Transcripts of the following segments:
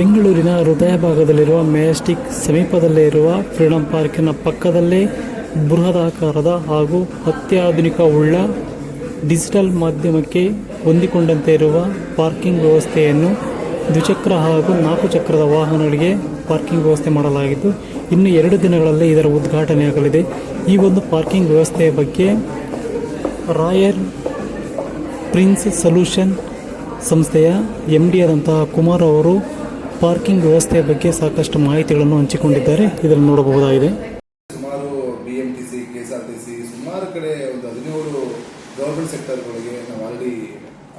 ಬೆಂಗಳೂರಿನ ಹೃದಯ ಭಾಗದಲ್ಲಿರುವ ಮೆಜೆಸ್ಟಿಕ್ ಸಮೀಪದಲ್ಲೇ ಇರುವ ಫ್ರೀಡಂ ಪಾರ್ಕಿನ ಪಕ್ಕದಲ್ಲೇ ಬೃಹದಾಕಾರದ ಹಾಗೂ ಅತ್ಯಾಧುನಿಕ ಉಳ್ಳ ಡಿಜಿಟಲ್ ಮಾಧ್ಯಮಕ್ಕೆ ಹೊಂದಿಕೊಂಡಂತೆ ಇರುವ ಪಾರ್ಕಿಂಗ್ ವ್ಯವಸ್ಥೆಯನ್ನು ದ್ವಿಚಕ್ರ ಹಾಗೂ ನಾಲ್ಕು ಚಕ್ರದ ವಾಹನಗಳಿಗೆ ಪಾರ್ಕಿಂಗ್ ವ್ಯವಸ್ಥೆ ಮಾಡಲಾಗಿದ್ದು, ಇನ್ನು ಎರಡು ದಿನಗಳಲ್ಲಿ ಇದರ ಉದ್ಘಾಟನೆಯಾಗಲಿದೆ. ಈ ಒಂದು ಪಾರ್ಕಿಂಗ್ ವ್ಯವಸ್ಥೆಯ ಬಗ್ಗೆ ರಾಯಲ್ ಪ್ರಿನ್ಸ್ ಸೊಲ್ಯೂಷನ್ ಸಂಸ್ಥೆಯ ಎಂ ಡಿ ಆದಂತಹ ಕುಮಾರ್ ಅವರು ಪಾರ್ಕಿಂಗ್ ವ್ಯವಸ್ಥೆಯ ಬಗ್ಗೆ ಸಾಕಷ್ಟು ಮಾಹಿತಿಗಳನ್ನು ಹಂಚಿಕೊಂಡಿದ್ದಾರೆ. ಇದನ್ನು ನೋಡಬಹುದಾಗಿದೆ. ಸುಮಾರು B M T C K S R T C ಸುಮಾರು ಕಡೆ ಒಂದು ಹದಿನೇಳು ಗೌರ್ಮೆಂಟ್ ಸೆಕ್ಟರ್ಗಳಿಗೆ ನಾವು ಆಲ್ರೆಡಿ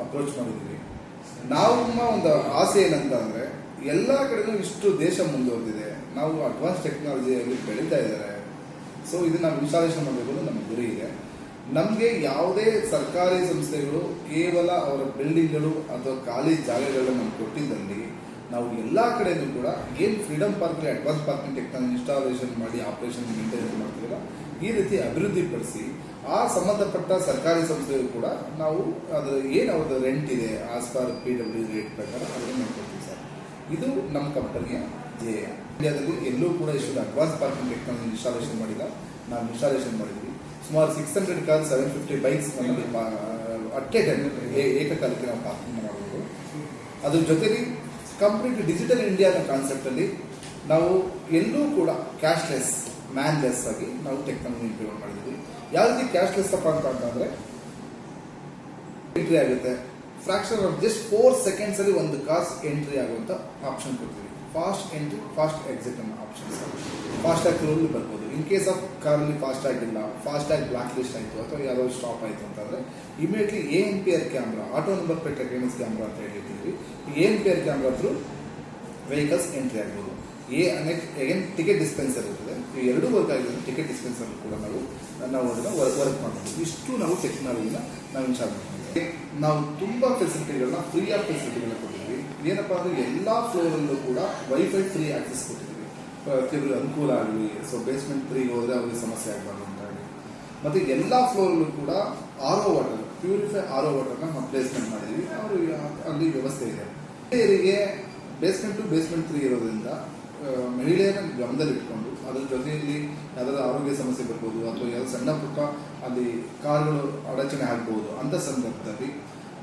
ಅಪ್ರೋಚ್ ಮಾಡಿದ್ದೀವಿ. ನಮ್ಮ ಒಂದು ಆಸೆ ಏನಂತ ಅಂದರೆ ಎಲ್ಲ ಕಡೆನೂ ಇಷ್ಟು ದೇಶ ಮುಂದುವರೆದಿದೆ. ನಾವು ಅಡ್ವಾನ್ಸ್ ಟೆಕ್ನಾಲಜಿಯಲ್ಲಿ ಬೆಳೀತಾ ಇದ್ದಾರೆ. ಸೊ ಇದನ್ನ ನಾವು ವಿಶಾಲೇಷಣೆ ಮಾಡಬೇಕು ನಮ್ಮ ಗುರಿ ಇದೆ. ನಮಗೆ ಯಾವುದೇ ಸರ್ಕಾರಿ ಸಂಸ್ಥೆಗಳು ಕೇವಲ ಅವರ ಬಿಲ್ಡಿಂಗ್ಗಳು ಅಥವಾ ಖಾಲಿ ಜಾಗಗಳನ್ನ ನಮ್ಗೆ ಕೊಟ್ಟಿದ್ದಲ್ಲಿ ನಾವು ಎಲ್ಲ ಕಡೆಯೂ ಕೂಡ ಏನು ಫ್ರೀಡಮ್ ಪಾರ್ಕ್ಲಿ ಅಡ್ವಾನ್ಸ್ ಪಾರ್ಕಿಂಗ್ ಟೆಕ್ನಾಲಜಿ ಇನ್ಸ್ಟಾಲೇಷನ್ ಮಾಡಿ ಆಪರೇಷನ್ ಮೇಂಟೆನೆನ್ಸ್ ಮಾಡ್ತೀವಲ್ಲ, ಈ ರೀತಿ ಅಭಿವೃದ್ಧಿಪಡಿಸಿ ಆ ಸಂಬಂಧಪಟ್ಟ ಸರ್ಕಾರಿ ಸಂಸ್ಥೆಯು ಕೂಡ ನಾವು ಅದು ಏನು ಅವ್ರದ್ದು ರೆಂಟ್ ಇದೆ as per P W rate ಪ್ರಕಾರ ಅದನ್ನು ಮಾಡ್ಕೊಡ್ತೀವಿ ಸರ್. ಇದು ನಮ್ಮ ಕಂಪನಿಯ ಧ್ಯೇಯ. ಇಂಡಿಯಾದಲ್ಲಿ ಎಲ್ಲೂ ಕೂಡ ಇಷ್ಟು ಅಡ್ವಾನ್ಸ್ ಪಾರ್ಕಿಂಗ್ ಟೆಕ್ನಾಲಜಿ ಇನ್ಸ್ಟಾಲೇಷನ್ ಮಾಡಿಲ್ಲ. ನಾವು ಇನ್ಸ್ಟಾಲೇಷನ್ ಮಾಡಿದ್ವಿ ಸುಮಾರು six hundred car seven fifty bikes ನಮ್ಮಲ್ಲಿ ಅಟ್ಟೆ ಟೈಮ್ ಏಕಕಾಲಕ್ಕೆ ನಾವು ಪಾರ್ಕಿಂಗ್ ಮಾಡಬಹುದು ಅದ್ರ ಜೊತೆಲಿ ಕಂಪ್ಲೀಟ್ ಡಿಜಿಟಲ್ ಇಂಡಿಯಾ ಅನ್ನೋ ಕಾನ್ಸೆಪ್ಟಲ್ಲಿ ನಾವು ಎಲ್ಲೂ ಕೂಡ ಕ್ಯಾಶ್ಲೆಸ್ ಮ್ಯಾನ್ಲೆಸ್ ಆಗಿ ನಾವು ಟೆಕ್ನಾಲಜಿ ಇಂಪ್ಲಿಮೆಂಟ್ ಮಾಡಿದ್ವಿ ಯಾವ ರೀತಿ ಕ್ಯಾಶ್ಲೆಸ್ ಅಪ್ಪ ಅಂತ ಅಂತಂದ್ರೆ ಎಂಟ್ರಿ ಆಗುತ್ತೆ. Fraction of just four seconds ಅಲ್ಲಿ ಒಂದು ಕಾಸ್ ಎಂಟ್ರಿ ಆಗುವಂತ ಆಪ್ಷನ್ ಕೊಡ್ತೀವಿ. ಫಾಸ್ಟ್ ಎಂಟ್ರಿ ಫಾಸ್ಟ್ ಎಕ್ಸಿಟ್ ಅನ್ನೋ ಆಪ್ಷನ್ಸ್ ಫಾಸ್ಟ್ ಆಗಿ ರೂಲ್ ಬರ್ಬೋದು. ಇನ್ ಕೇಸ್ ಆಫ್ ಕಾರಲ್ಲಿ ಫಾಸ್ಟ್ ಆಗಿಲ್ಲ ಇಲ್ಲ ಫಾಸ್ಟ್ ಆಗಿ ಬ್ಲಾಕ್ ಲಿಸ್ಟ್ ಆಯಿತು ಅಥವಾ ಯಾವುದೋ ಸ್ಟಾಪ್ ಆಯಿತು ಅಂತಂದ್ರೆ immediately A N P R camera auto number plate recognise camera ಅಂತ ಹೇಳಿರ್ತೀವಿ ಈ A N P R camera through vehicles entry ಆಗ್ಬೋದು. A next again ticket dispenser ಇರ್ತದೆ. ಈ ಎರಡೂ ವರ್ಕ್ ಆಗಿದೆ ಟಿಕೆಟ್ ಡಿಸ್ಪೆನ್ಸರ್ ಕೂಡ ನಾವು ನಾವು ಅದನ್ನು ವರ್ಕ್ ವರ್ಕ್ ಮಾಡ್ಬೋದು. ಇಷ್ಟು ನಾವು ಟೆಕ್ನಾಲಜಿನ ನಾವು ಇನ್ಸ್ಟಾಲ್ ಮಾಡ್ತೀವಿ. ನಾವು ತುಂಬ ಫೆಸಿಲಿಟಿಗಳನ್ನ ಫ್ರೀ ಆಫ್ ಫೆಸಿಲಿಟಿಗಳನ್ನ ಕೊಟ್ಟಿದ್ವಿ ಏನಪ್ಪಾ ಅಂದ್ರೆ ಎಲ್ಲ ಫ್ಲೋರಲ್ಲೂ ಕೂಡ ವೈಫೈ ಫ್ರೀ ಆಕ್ಸೆಸ್ ಕೊಟ್ಟಿದ್ವಿ ಪ್ರತಿಯೊಬ್ಬರಿಗೆ ಅನುಕೂಲ ಆಗಲಿ ಸೊ ಬೇಸ್ಮೆಂಟ್ ಫ್ರೀಗೆ ಹೋದ್ರೆ ಅವ್ರಿಗೆ ಸಮಸ್ಯೆ ಆಗಬಾರ್ದು ಅಂತ ಹೇಳಿ. ಮತ್ತೆ ಎಲ್ಲ ಫ್ಲೋರಲ್ಲೂ ಕೂಡ R O water purify R O ವಾಟರ್ನ ನಾವು ಪ್ಲೇಸ್ಮೆಂಟ್ ಮಾಡಿದ್ವಿ ಅವರು ಅಲ್ಲಿ ವ್ಯವಸ್ಥೆ ಇದೆ. ಮಹಿಳೆಯರಿಗೆ ಬೇಸ್ಮೆಂಟ್ ಟು ಬೇಸ್ಮೆಂಟ್ ಫ್ರೀ ಇರೋದ್ರಿಂದ ಮಹಿಳೆಯರ ಮಹಿಳೆಯರನ್ನ ಗಮನದಲ್ಲಿಟ್ಕೊಂಡು ಅದ್ರ ಜೊತೆಯಲ್ಲಿ ಯಾವ್ದಾದ್ರು ಆರೋಗ್ಯ ಸಮಸ್ಯೆ ಬರ್ಬೋದು ಅಥವಾ ಯಾವ್ದು ಸಣ್ಣ ಪುಟ್ಟ ಅಲ್ಲಿ ಕಾರ್ಗಳು ಅಡಚಣೆ ಆಗ್ಬೋದು ಅಂತ ಸಂದರ್ಭದಲ್ಲಿ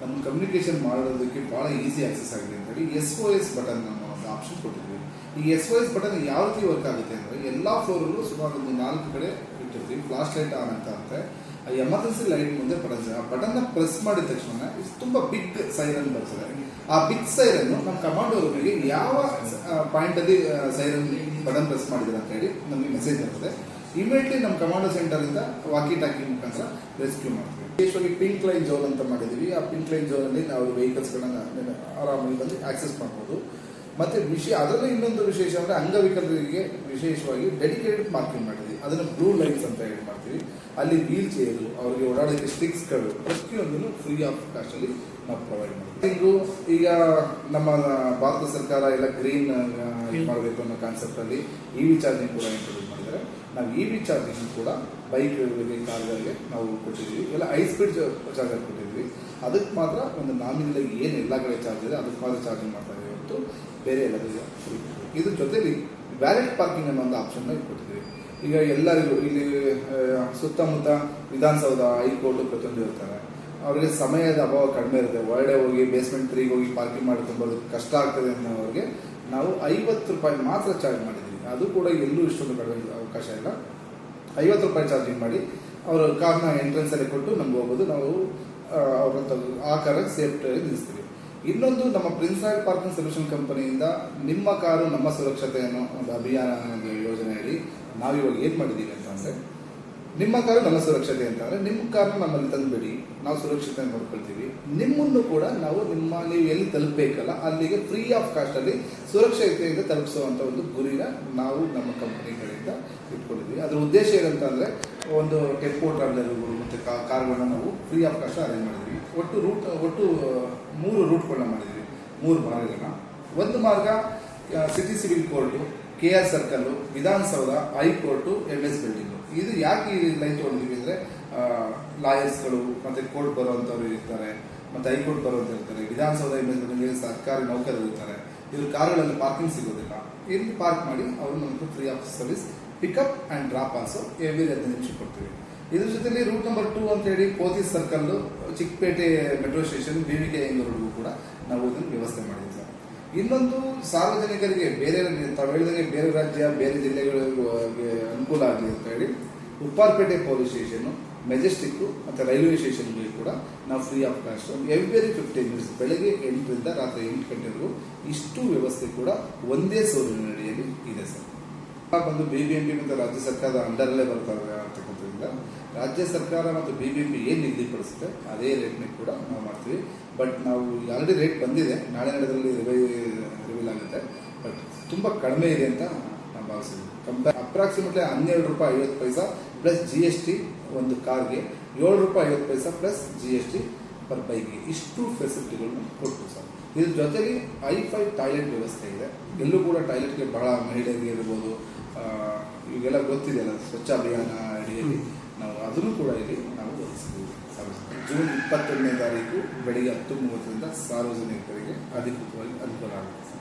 ನಮ್ಮ ಕಮ್ಯುನಿಕೇಶನ್ ಮಾಡೋದಕ್ಕೆ ಬಹಳ ಈಸಿ ಆಕ್ಸೆಸ್ ಆಗಿದೆ ಅಂತ ಹೇಳಿ ಎಸ್ ಓ ಎಸ್ ಬಟನ್ ಅನ್ನೋ ಒಂದು ಆಪ್ಷನ್ ಕೊಟ್ಟಿದ್ವಿ ಈ ಎಸ್ ಒ ಎಸ್ ಬಟನ್ ಯಾವ ರೀತಿ ವರ್ಕ್ ಆಗುತ್ತೆ ಅಂದರೆ ಎಲ್ಲ ಫ್ಲೋರಲ್ಲೂ ಸುಮಾರು ಒಂದು ನಾಲ್ಕು ಕಡೆ ಇಟ್ಟಿರ್ತೀವಿ. ಫ್ಲಾಶ್ ಲೈಟ್ ಆನ್ ಅಂತ. ಅಂದ್ರೆ ಆ ಎಮರ್ಜೆನ್ಸಿ ಲೈಟ್ ಮುಂದೆ ಬಟನ್ ಆ ಬಟನ್ನ ಪ್ರೆಸ್ ಮಾಡಿದ ತಕ್ಷಣ ತುಂಬಾ ಬಿಗ್ ಸೈರನ್ ಬರ್ತದೆ ಆ ಬಿಗ್ ಸೈರನ್ನು ನಮ್ಮ ಕಮಾಂಡೋರಿಗೆ ಯಾವ ಪಾಯಿಂಟಲ್ಲಿ ಸೈರನ್ ಬಟನ್ ಪ್ರೆಸ್ ಮಾಡಿದ್ರೆ ಅಂತ ಹೇಳಿ ನಮಗೆ ಮೆಸೇಜ್ ಬರ್ತದೆ. ಇಮಿಡಿಯೇಟ್ಲಿ ನಮ್ಮ ಕಮಾಂಡೋ ಸೆಂಟರ್ ಇಂದ ವಾಕಿ ಟಾಕಿ ಮುಖಾಂತರ ರೆಸ್ಕ್ಯೂ ಮಾಡ್ತೀವಿ. ವಿಶೇಷವಾಗಿ ಪಿಂಕ್ ಲೈನ್ ಝೋನ್ ಅಂತ ಮಾಡಿದೀವಿ ಆ ಪಿಂಕ್ ಲೈನ್ ಝೋನಲ್ಲಿ ನಾವು ವೆಹಿಕಲ್ಸ್ಗಳನ್ನು ಆರಾಮಾಗಿ ಬಂದು ಆಕ್ಸೆಸ್ ಮಾಡ್ಬೋದು. ಮತ್ತೆ ವಿಷಯ ಅದರಲ್ಲಿ ಇನ್ನೊಂದು ವಿಶೇಷ ಅಂದ್ರೆ ಅಂಗವಿಕಲರಿಗೆ ವಿಶೇಷವಾಗಿ ಡೆಡಿಕೇಟೆಡ್ ಮಾರ್ಕಿಂಗ್ ಮಾಡಿದ್ವಿ ಅದನ್ನು ಬ್ಲೂ ಲೈನ್ಸ್ ಅಂತ ಹೇಳಿ ಮಾಡ್ತೀವಿ. ಅಲ್ಲಿ ವೀಲ್ ಚೇರು ಅವರಿಗೆ ಓಡಾಡೋಕ್ಕೆ ಸ್ಟಿಕ್ಸ್ಗಳು ಪ್ರತಿಯೊಂದನ್ನು ಫ್ರೀ ಆಫ್ ಕಾಸ್ಟ್ ಅಲ್ಲಿ ನಾವು ಪ್ರೊವೈಡ್ ಮಾಡ್ತೀವಿ. ಈಗ ನಮ್ಮ ಭಾರತ ಸರ್ಕಾರ ಎಲ್ಲ ಗ್ರೀನ್ ಮಾಡಬೇಕು ಅನ್ನೋ ಕಾನ್ಸೆಪ್ಟಲ್ಲಿ ಇ ವಿ ಚಾರ್ಜಿಂಗ್ ಕೂಡ ಇಂಟ್ರೊಡ್ಯೂಸ್ ಮಾಡಿದ್ದಾರೆ. ನಾವು ಇ ವಿ ಚಾರ್ಜಿಂಗ್ ಕೂಡ ಬೈಕ್ಗಳಿಗೆ ಕಾರ್ಗಳಿಗೆ ನಾವು ಕೊಟ್ಟಿದ್ದೀವಿ. ಎಲ್ಲ ಹೈ ಸ್ಪೀಡ್ ಚಾರ್ಜರ್ ಕೊಟ್ಟಿದ್ವಿ ಅದಕ್ಕೆ ಮಾತ್ರ ಒಂದು ನಾಮಿನಲ್ಲಿ ಏನು ಎಲ್ಲ ಕಡೆ ಚಾರ್ಜ್ ಇದೆ, ಅದಕ್ಕೆ ಮಾತ್ರ ಚಾರ್ಜಿಂಗ್ ಮಾಡ್ತಾ ಇದ್ದೀವಿ ಹೊರತು ಬೇರೆ ಎಲ್ಲ free. ಇದ್ರ ಜೊತೆಲಿ ವ್ಯಾಲೆಟ್ ಪಾರ್ಕಿಂಗ್ ಅನ್ನೋ ಒಂದು ಆಪ್ಷನ್ ಕೊಟ್ಟಿದ್ದೀವಿ. ಈಗ ಎಲ್ಲರಿಗೂ ಇಲ್ಲಿ ಸುತ್ತಮುತ್ತ ವಿಧಾನಸೌಧ, ಹೈಕೋರ್ಟ್ ಪ್ರತಿಯೊಂದು ಇರ್ತಾರೆ. ಅವರಿಗೆ ಸಮಯದ ಅಭಾವ ಕಡಿಮೆ ಇರುತ್ತೆ. ಹೊರಗಡೆ ಹೋಗಿ ಬೇಸ್ಮೆಂಟ್ ತ್ರೀಗೆ ಹೋಗಿ ಪಾರ್ಕಿಂಗ್ ಮಾಡ್ಕೊಂಡು ಬರೋದು ಕಷ್ಟ ಆಗ್ತದೆ ಅನ್ನೋರಿಗೆ ನಾವು ಐವತ್ತು ರೂಪಾಯಿ ಮಾತ್ರ ಚಾರ್ಜ್ ಮಾಡಿದ್ದೀವಿ. ಅದು ಕೂಡ ಎಲ್ಲೂ ಇಷ್ಟೊಂದು ಕಡಿಮೆ ಅವಕಾಶ ಇಲ್ಲ. ಐವತ್ತು ರೂಪಾಯಿ ಚಾರ್ಜಿಂಗ್ ಮಾಡಿ, ಅವರು ಕಾರ್ನ ಎಂಟ್ರೆನ್ಸ್ ಅಲ್ಲಿ ಕೊಟ್ಟು ನಮ್ಗೆ ಹೋಗೋದು. ನಾವು ಅವ್ರ ಆ ಕಾರ ಸೇಫ್ಟಿಯಾಗಿ ನಿಲ್ಲಿಸ್ತೀವಿ. ಇನ್ನೊಂದು, ನಮ್ಮ ಪ್ರಿನ್ಸ್ ರಾಯಲ್ ಪಾರ್ಕಿಂಗ್ ಸೊಲ್ಯೂಷನ್ ಕಂಪನಿಯಿಂದ ನಿಮ್ಮ ಕಾರು ನಮ್ಮ ಸುರಕ್ಷತೆ ಅನ್ನೋ ಒಂದು ಅಭಿಯಾನ ಯೋಜನೆಯಲ್ಲಿ ನಾವಿವಾಗ ಏನು ಮಾಡಿದ್ದೀವಿ ಅಂತಂದ್ರೆ ನಿಮ್ಮ ಕಾರು ನಮ್ಮ ಸುರಕ್ಷತೆ ಅಂತಂದ್ರೆ ನಿಮ್ಮ ಕಾರು ನಮ್ಮಲ್ಲಿ ತಂದುಬಿಡಿ, ನಾವು ಸುರಕ್ಷತೆ ನೋಡ್ಕೊಳ್ತೀವಿ. ನಿಮ್ಮನ್ನು ಕೂಡ ನಾವು ನಿಮ್ಮ ನೀವು ಎಲ್ಲಿ ತಲುಪಬೇಕಲ್ಲ, ಅಲ್ಲಿಗೆ ಫ್ರೀ ಆಫ್ ಕಾಸ್ಟ್ ಅಲ್ಲಿ ಸುರಕ್ಷತೆಯಿಂದ ತಲುಪಿಸುವಂತ ಒಂದು ಗುರಿನ ನಾವು ನಮ್ಮ ಕಂಪನಿಗಳಿಂದ ಇಟ್ಕೊಂಡಿದ್ವಿ ಅದ್ರ ಉದ್ದೇಶ ಏನಂತ ಅಂದ್ರೆ ಒಂದು ಟೆಂಪೋ ಟ್ರಾವೆಲರ್ಗಳು ಮತ್ತೆ ಕಾರ್ಗಳನ್ನ ನಾವು ಫ್ರೀ ಆಫ್ ಕಾಸ್ಟ್ ಅರೇಂಜ್ ಮಾಡಿದ್ವಿ ಒಟ್ಟು ರೂಟ್ ಒಟ್ಟು ಮೂರು ರೂಟ್ಗಳನ್ನ ಮಾಡಿದ್ವಿ ಮೂರು ಮಾರ್ಗಗಳನ್ನ ಒಂದು ಮಾರ್ಗ city civil court K R circle Vidhana Soudha high court M S building ಇದು ಯಾಕೆ ಈ ಲೈನ್ ತಗೊಂಡಿದ್ವಿ ಅಂದ್ರೆ ಲಾಯರ್ಸ್ಗಳು ಮತ್ತೆ ಕೋರ್ಟ್ ಬರುವಂತವ್ರು ಇರ್ತಾರೆ, ಮತ್ತೆ ಹೈಕೋರ್ಟ್ ಬರುವಂತ ಇರ್ತಾರೆ, ವಿಧಾನಸೌಧ ಎಂ ಎಸ್ ಬಿಲ್ಡಿಂಗ್ ಸರ್ಕಾರಿ ನೌಕರರು ಇರ್ತಾರೆ. ಇವ್ರ ಕಾರುಗಳಲ್ಲಿ ಪಾರ್ಕಿಂಗ್ ಸಿಗೋದಿಲ್ಲ. ಇಲ್ಲಿ ಪಾರ್ಕ್ ಮಾಡಿ ಅವರು free of service pickup and drop also every ಹದಿನೈದು ನಿಮಿಷ ಕೊಡ್ತೀವಿ. ಇದ್ರ ಜೊತೆಲಿ ರೂಟ್ ನಂಬರ್ ಟೂ ಅಂತ ಹೇಳಿ ಕೋತಿ circle Chickpet metro station B V K ಕೂಡ ನಾವು ಇದನ್ನು ವ್ಯವಸ್ಥೆ ಮಾಡಿದ್ದೀವಿ ಇನ್ನೊಂದು ಸಾರ್ವಜನಿಕರಿಗೆ ಬೇರೆ ತಾವು ಹೇಳಿದಂಗೆ ಬೇರೆ ರಾಜ್ಯ, ಬೇರೆ ಜಿಲ್ಲೆಗಳಿಗೆ ಅನುಕೂಲ ಆಗಲಿ ಅಂತ ಹೇಳಿ ಉಪ್ಪಾರ್ಪೇಟೆ ಪೊಲೀಸ್ ಸ್ಟೇಷನ್ ಮೆಜೆಸ್ಟಿಕ್ ಮತ್ತು ರೈಲ್ವೆ ಸ್ಟೇಷನ್ಗಳಿಗೆ ಕೂಡ ನಾವು free of cost every fifteen minutes ಬೆಳಗ್ಗೆ ಎಂಟರಿಂದ ರಾತ್ರಿ ಎಂಟು ಗಂಟೆವರೆಗೂ ಇಷ್ಟು ವ್ಯವಸ್ಥೆ ಕೂಡ ಒಂದೇ ಸೌಲಭ್ಯದಡಿಯಲ್ಲಿ ಇದೆ ಸರ್. ಬಂದು ಬಿ ಬಿ ಎಂ ಮತ್ತು ರಾಜ್ಯ ಸರ್ಕಾರದ ಅಂಡರಲ್ಲೇ ಬರ್ತಾರೆ ರಾಜ್ಯ ಸರ್ಕಾರ ಮತ್ತು ಬಿ ಬಿ ಪಿ ಏನು ನಿಗದಿಪಡಿಸುತ್ತೆ, ಅದೇ ರೇಟ್ನ ಕೂಡ ನಾವು ಮಾಡ್ತೀವಿ. ಬಟ್ ನಾವು ಆಲ್ರೆಡಿ ರೇಟ್ ಬಂದಿದೆ. ನಾಳೆ ನಡೆದಲ್ಲಿ ರಿವೀಲ್ ಆಗುತ್ತೆ. ಬಟ್ ತುಂಬ ಕಡಿಮೆ ಇದೆ ಅಂತ ನಾನು ಭಾವಿಸಿದ್ವಿ ಕಂಪೇರ್ ಅಪ್ರಾಕ್ಸಿಮೇಟ್ಲಿ ಹನ್ನೆರಡು ರೂಪಾಯಿ ಐವತ್ತು ಪೈಸಾ ಪ್ಲಸ್ ಜಿ ಎಸ್ ಟಿ ಒಂದು ಕಾರ್ಗೆ ಏಳು ರೂಪಾಯಿ ಐವತ್ತು ಪೈಸಾ plus G S T per ಬೈಕ್ಗೆ ಇಷ್ಟು ಫೆಸಿಲಿಟಿಗಳನ್ನ ಕೊಟ್ಟು ಸರ್. ಇದ್ರ ಜೊತೆಗೆ ಐ ಫೈ ಟಾಯ್ಲೆಟ್ ವ್ಯವಸ್ಥೆ ಇದೆ. ಎಲ್ಲೂ ಕೂಡ ಟಾಯ್ಲೆಟ್ಗೆ ಬಹಳ ಮಹಿಳೆಯರಿಗೆ ಇರ್ಬೋದು. ಗೊತ್ತಿದೆ ಗೊತ್ತಿದೆಯಲ್ಲ, ಸ್ವಚ್ಛ ಅಭಿಯಾನ ಅಡಿಯಲ್ಲಿ. ಅದನ್ನು ಕೂಡ ಇಲ್ಲಿ ನಾವು ಗಮನಿಸಬಹುದು ಜೂನ್ ಇಪ್ಪತ್ತೊಂದನೇ ತಾರೀಕು ಬೆಳಿಗ್ಗೆ ಹತ್ತು ಮೂವತ್ತರಿಂದ ಸಾರ್ವಜನಿಕರಿಗೆ ಅಧಿಕೃತವಾಗಿ ಅನುಕೂಲ ಆಗುತ್ತೆ.